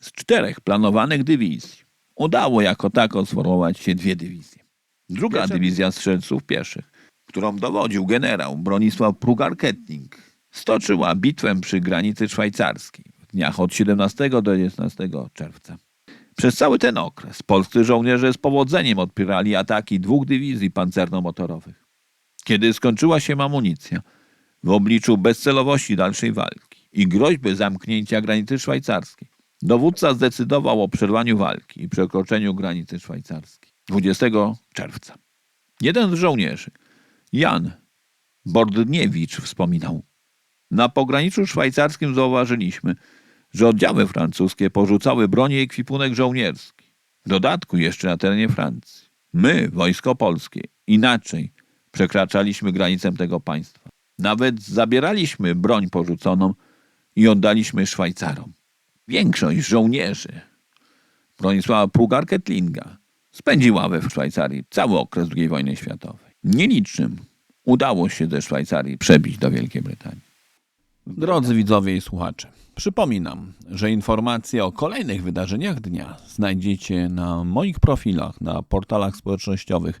Z czterech planowanych dywizji udało jako tako sformować się dwie dywizje. Druga dywizja strzelców pieszych, którą dowodził generał Bronisław Prugar-Kettling, stoczyła bitwę przy granicy szwajcarskiej w dniach od 17 do 19 czerwca. Przez cały ten okres polscy żołnierze z powodzeniem odpierali ataki dwóch dywizji pancerno-motorowych. Kiedy skończyła się amunicja, w obliczu bezcelowości dalszej walki i groźby zamknięcia granicy szwajcarskiej, dowódca zdecydował o przerwaniu walki i przekroczeniu granicy szwajcarskiej 20 czerwca. Jeden z żołnierzy, Jan Bordniewicz, wspominał: Na pograniczu szwajcarskim zauważyliśmy, że oddziały francuskie porzucały broń i ekwipunek żołnierski. W dodatku jeszcze na terenie Francji. My, wojsko polskie, inaczej przekraczaliśmy granicę tego państwa. Nawet zabieraliśmy broń porzuconą i oddaliśmy Szwajcarom. Większość żołnierzy Bronisława Prugar-Kettlinga spędziła we Szwajcarii cały okres II wojny światowej. Nielicznym udało się ze Szwajcarii przebić do Wielkiej Brytanii. Drodzy widzowie i słuchacze, przypominam, że informacje o kolejnych wydarzeniach dnia znajdziecie na moich profilach na portalach społecznościowych